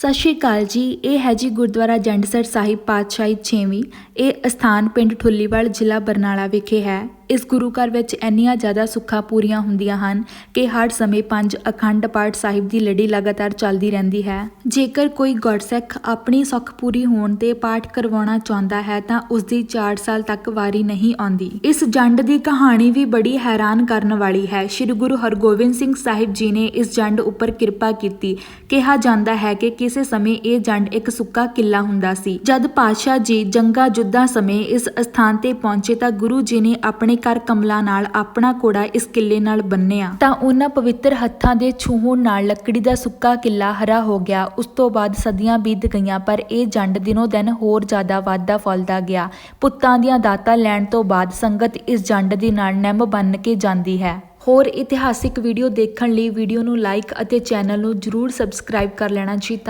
ਸਤਿ ਸ਼੍ਰੀ ਅਕਾਲ ਜੀ, ਇਹ ਹੈ ਜੀ ਗੁਰਦੁਆਰਾ ਜੰਡਸਰ ਸਾਹਿਬ ਪਾਤਸ਼ਾਹੀ 6ਵੀਂ ਇਹ ਅਸਥਾਨ ਪਿੰਡ ਠੁੱਲੀਵਾਲ, ਜ਼ਿਲ੍ਹਾ ਬਰਨਾਲਾ ਵਿਖੇ ਹੈ। ਇਸ ਗੁਰੂ ਘਰ ਵਿੱਚ ਇੰਨੀਆਂ ਜ਼ਿਆਦਾ ਸੁੱਖਾਂ ਪੂਰੀਆਂ ਹੁੰਦੀਆਂ ਹਨ ਕਿ ਹਰ ਸਮੇਂ ਪੰਜ ਅਖੰਡ ਪਾਠ ਸਾਹਿਬ ਦੀ ਲੜੀ ਲਗਾਤਾਰ ਚੱਲਦੀ ਰਹਿੰਦੀ ਹੈ। ਜੇਕਰ ਕੋਈ ਗੁਰਸਿੱਖ ਆਪਣੀ ਸੁੱਖ ਪੂਰੀ ਹੋਣ ਤੇ ਪਾਠ ਕਰਵਾਉਣਾ ਚਾਹੁੰਦਾ ਹੈ ਤਾਂ ਉਸ ਦੀ 4 ਸਾਲ ਤੱਕ ਵਾਰੀ ਨਹੀਂ ਆਉਂਦੀ। ਇਸ ਜੰਡ ਦੀ ਕਹਾਣੀ ਵੀ ਬੜੀ ਹੈਰਾਨ ਕਰਨ ਵਾਲੀ ਹੈ। ਸ੍ਰੀ ਗੁਰੂ ਹਰਗੋਬਿੰਦ ਸਿੰਘ ਸਾਹਿਬ ਜੀ ਨੇ ਇਸ ਜੰਡ ਉੱਪਰ ਕਿਰਪਾ ਕੀਤੀ। ਕਿਹਾ ਜਾਂਦਾ ਹੈ ਕਿ ਕਿਸੇ ਸਮੇਂ ਇਹ ਜੰਡ ਇੱਕ ਸੁੱਕਾ ਕਿਲਾ ਹੁੰਦਾ ਸੀ। ਜਦ ਪਾਤਸ਼ਾਹ ਜੀ ਜੰਗਾ ਜੁੱਦਾਂ ਸਮੇਂ ਇਸ ਅਸਥਾਨ ਤੇ ਪਹੁੰਚੇ ਤਾਂ ਗੁਰੂ ਜੀ ਨੇ ਆਪਣੇ ਘਰ ਕਮਲਾਂ ਨਾਲ ਆਪਣਾ ਕੋੜਾ ਇਸ ਕਿਲੇ ਨਾਲ ਬੰਨਿਆ। ਤਾਂ ਉਹਨਾਂ ਪਵਿੱਤਰ ਹੱਥਾਂ ਦੇ ਛੂਹਣ ਨਾਲ ਲੱਕੜੀ ਦਾ ਸੁੱਕਾ ਕਿਲਾ ਹਰਾ ਹੋ ਗਿਆ। ਉਸ ਤੋਂ ਬਾਅਦ ਸਦੀਆਂ ਬੀਤ ਗਈਆਂ, ਪਰ ਇਹ ਜੰਡ ਦਿਨੋ ਦਿਨ ਹੋਰ ਜ਼ਿਆਦਾ ਵਾਧਾ ਫੁੱਲਦਾ ਗਿਆ। ਪੁੱਤਾਂ ਦੀਆਂ ਦਾਤਾਂ ਲੈਣ ਤੋਂ ਬਾਅਦ ਸੰਗਤ ਇਸ ਜੰਡ ਦੇ ਨਾਲ ਨਿੰਮ ਬੰਨ ਕੇ ਜਾਂਦੀ ਹੈ। ਹੋਰ ਇਤਿਹਾਸਿਕ ਵੀਡੀਓ ਦੇਖਣ ਲਈ ਵੀਡੀਓ ਨੂੰ ਲਾਈਕ ਅਤੇ ਚੈਨਲ ਨੂੰ ਜਰੂਰ ਸਬਸਕ੍ਰਾਈਬ ਕਰ ਲੈਣਾ ਜੀ। ਧੰਨ-